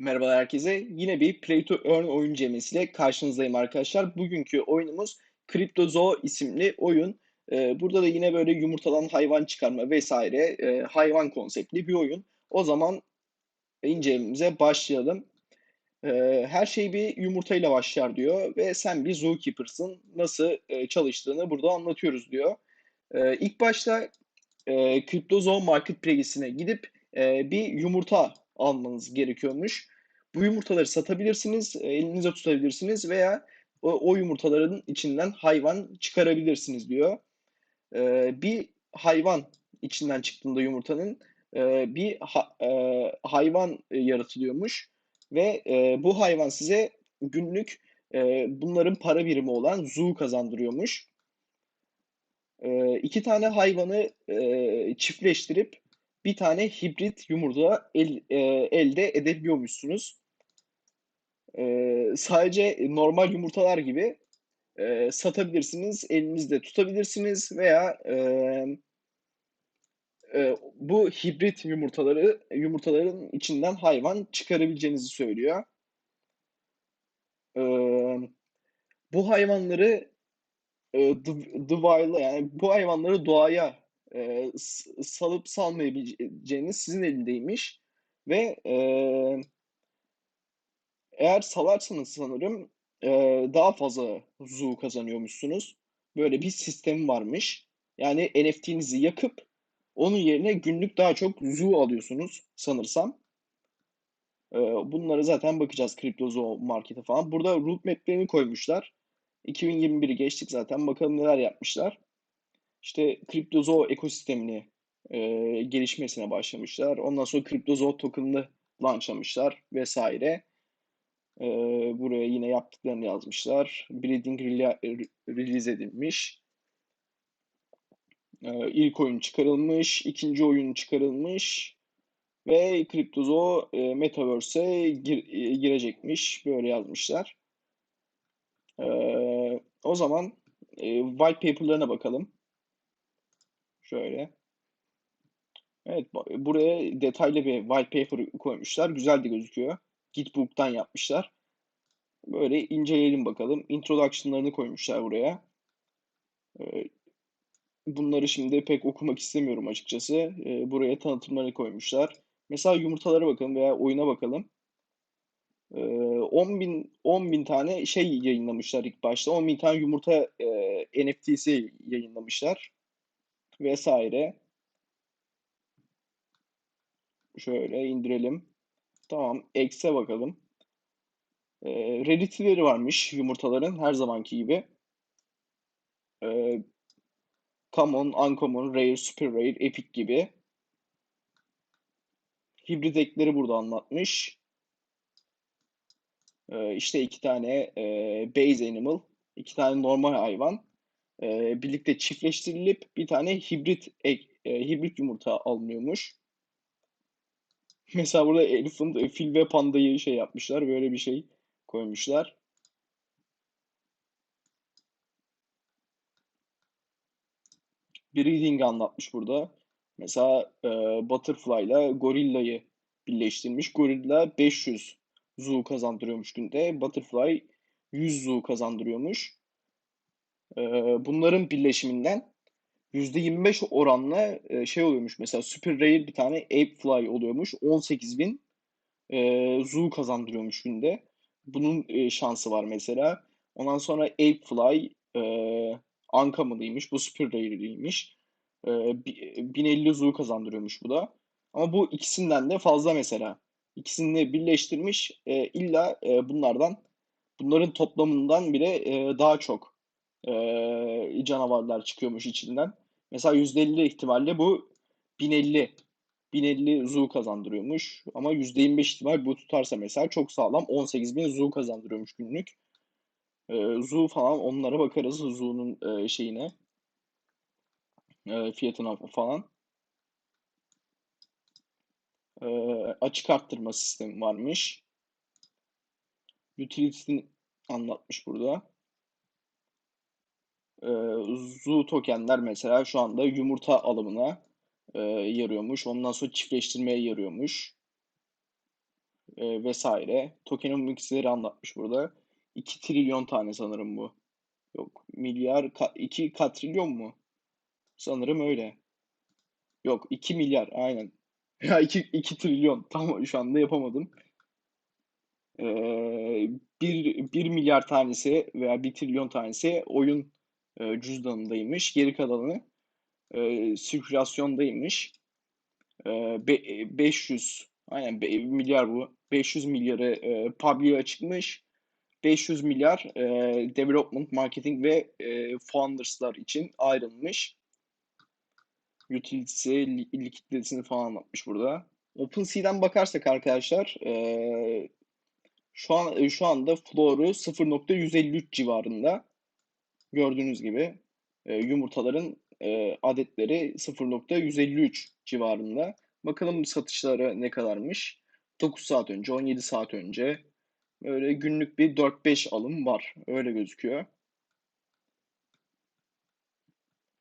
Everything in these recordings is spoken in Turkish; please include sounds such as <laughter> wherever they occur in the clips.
Merhabalar herkese. Yine bir Play to Earn oyun cemisiyle karşınızdayım arkadaşlar. Bugünkü oyunumuz CryptoZoo isimli oyun. Ee, burada da yine böyle yumurtadan hayvan çıkarma vesaire e, hayvan konseptli bir oyun. O zaman incelememize başlayalım. Ee, her şey bir yumurtayla başlar diyor ve sen bir zookeeper'sın. Nasıl e, çalıştığını burada anlatıyoruz diyor. Ee, ilk başta e, CryptoZoo Marketplace'ine gidip e, bir yumurta almanız gerekiyormuş. Bu yumurtaları satabilirsiniz, e, elinizde tutabilirsiniz veya o, o yumurtaların içinden hayvan çıkarabilirsiniz diyor. E, bir hayvan içinden çıktığında yumurtanın e, bir ha, e, hayvan yaratılıyormuş ve e, bu hayvan size günlük e, bunların para birimi olan zoo kazandırıyormuş. E, iki tane hayvanı e, çiftleştirip bir tane hibrit yumurta el, e, elde edebiliyormuşsunuz. E, sadece normal yumurtalar gibi e, satabilirsiniz, elinizde tutabilirsiniz veya e, e, bu hibrit yumurtaları yumurtaların içinden hayvan çıkarabileceğinizi söylüyor. E, bu hayvanları e, wild, yani bu hayvanları doğaya e, salıp salmayabileceğiniz sizin elindeymiş ve e, eğer salarsanız sanırım e, daha fazla zoo kazanıyormuşsunuz. Böyle bir sistem varmış. Yani NFT'nizi yakıp onun yerine günlük daha çok zoo alıyorsunuz sanırsam. E, bunları zaten bakacağız kripto zoo markete falan. Burada roadmap'lerini koymuşlar. 2021'i geçtik zaten. Bakalım neler yapmışlar işte kriptozo ekosistemini e, gelişmesine başlamışlar. Ondan sonra kriptozo token'ını launchlamışlar vesaire. E, buraya yine yaptıklarını yazmışlar. Breeding release edilmiş. E, ilk oyun çıkarılmış, ikinci oyun çıkarılmış ve kriptozo e, Metaverse'e gir, e, girecekmiş. Böyle yazmışlar. E, o zaman e, white paper'larına bakalım. Şöyle. Evet buraya detaylı bir white paper koymuşlar. Güzel de gözüküyor. Gitbook'tan yapmışlar. Böyle inceleyelim bakalım. Introduction'larını koymuşlar buraya. Ee, bunları şimdi pek okumak istemiyorum açıkçası. Ee, buraya tanıtımlarını koymuşlar. Mesela yumurtalara bakalım veya oyuna bakalım. 10 ee, bin, 10 bin tane şey yayınlamışlar ilk başta. 10 bin tane yumurta e, NFT'si yayınlamışlar vesaire. Şöyle indirelim. Tamam. X'e bakalım. E, Rarity'leri varmış yumurtaların her zamanki gibi. E, common, Uncommon, Rare, Super Rare, Epic gibi. Hibrit ekleri burada anlatmış. E, işte iki tane e, base animal, iki tane normal hayvan e, birlikte çiftleştirilip bir tane hibrit ek, e, hibrit yumurta alınıyormuş. <laughs> Mesela burada elephant, e, fil ve pandayı şey yapmışlar. Böyle bir şey koymuşlar. Breeding anlatmış burada. Mesela e, Butterfly ile Gorilla'yı birleştirmiş. Gorilla 500 zoo kazandırıyormuş günde. Butterfly 100 zoo kazandırıyormuş bunların birleşiminden %25 oranla şey oluyormuş. Mesela Super Rare bir tane Ape Fly oluyormuş. 18 bin e, zoo kazandırıyormuş günde. Bunun şansı var mesela. Ondan sonra Ape Fly e, Uncommon'ıymış. Bu Super Rare'liymiş. E, 1050 zoo kazandırıyormuş bu da. Ama bu ikisinden de fazla mesela. İkisini birleştirmiş. E, illa e, bunlardan bunların toplamından bile e, daha çok e, canavarlar çıkıyormuş içinden. Mesela %50 ihtimalle bu 1050 1050 zu kazandırıyormuş. Ama %25 ihtimal bu tutarsa mesela çok sağlam 18.000 zu kazandırıyormuş günlük. E, zu falan onlara bakarız. Zu'nun e, şeyine e, fiyatına falan. E, açık arttırma sistemi varmış. Utility'ni anlatmış burada e, zoo tokenler mesela şu anda yumurta alımına e, yarıyormuş. Ondan sonra çiftleştirmeye yarıyormuş. e, vesaire. Tokenomics'leri anlatmış burada. 2 trilyon tane sanırım bu. Yok milyar 2 katrilyon mu? Sanırım öyle. Yok 2 milyar aynen. <laughs> Ya 2, 2 trilyon. Tam şu anda yapamadım. Ee, 1, 1 milyar tanesi veya 1 trilyon tanesi oyun e, cüzdanındaymış. Geri kalanı e, sirkülasyondaymış. E, be, 500 aynen be, milyar bu. 500 milyarı e, public'a çıkmış. 500 milyar e, development, marketing ve e, founders'lar için ayrılmış. Utility'si, likiditesini falan anlatmış burada. OpenSea'den bakarsak arkadaşlar e, şu an şu anda floor'u 0.153 civarında. Gördüğünüz gibi e, yumurtaların e, adetleri 0.153 civarında. Bakalım satışları ne kadarmış? 9 saat önce, 17 saat önce böyle günlük bir 4-5 alım var. Öyle gözüküyor.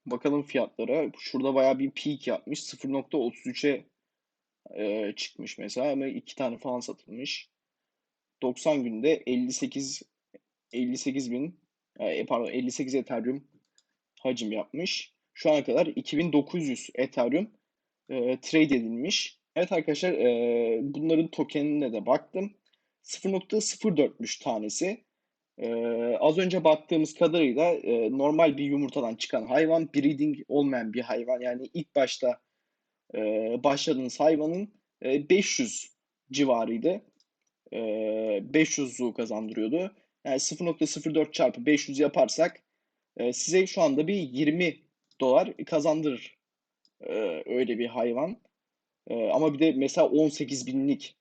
Bakalım fiyatlara. Şurada bayağı bir peak yapmış. 0.33'e e, çıkmış mesela ama iki tane falan satılmış. 90 günde 58 58 bin pardon 58 Ethereum hacim yapmış. Şu ana kadar 2900 Ethereum e, trade edilmiş. Evet arkadaşlar e, bunların tokenine de baktım. 0.04'müş tanesi. E, az önce baktığımız kadarıyla e, normal bir yumurtadan çıkan hayvan breeding olmayan bir hayvan. Yani ilk başta e, başladığınız hayvanın e, 500 civarıydı. E, 500'u kazandırıyordu. Yani 0.04 çarpı 500 yaparsak e, size şu anda bir 20 dolar kazandırır e, öyle bir hayvan. E, ama bir de mesela 18 binlik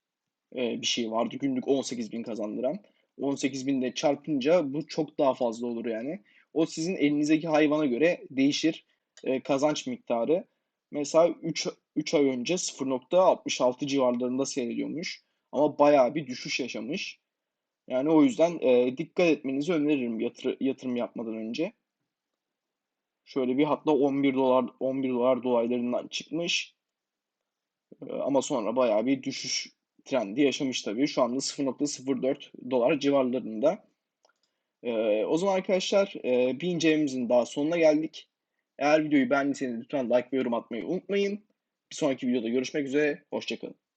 e, bir şey vardı. Günlük 18 bin kazandıran. 18 binle çarpınca bu çok daha fazla olur yani. O sizin elinizdeki hayvana göre değişir e, kazanç miktarı. Mesela 3, 3 ay önce 0.66 civarlarında seyrediyormuş. Ama bayağı bir düşüş yaşamış. Yani o yüzden e, dikkat etmenizi öneririm yatır, yatırım yapmadan önce. Şöyle bir hatta 11 dolar 11 dolar dolaylarından çıkmış. E, ama sonra bayağı bir düşüş trendi yaşamış tabii. Şu anda 0.04 dolar civarlarında. E, o zaman arkadaşlar e, bir incelememizin daha sonuna geldik. Eğer videoyu beğendiyseniz lütfen like ve yorum atmayı unutmayın. Bir sonraki videoda görüşmek üzere. Hoşçakalın.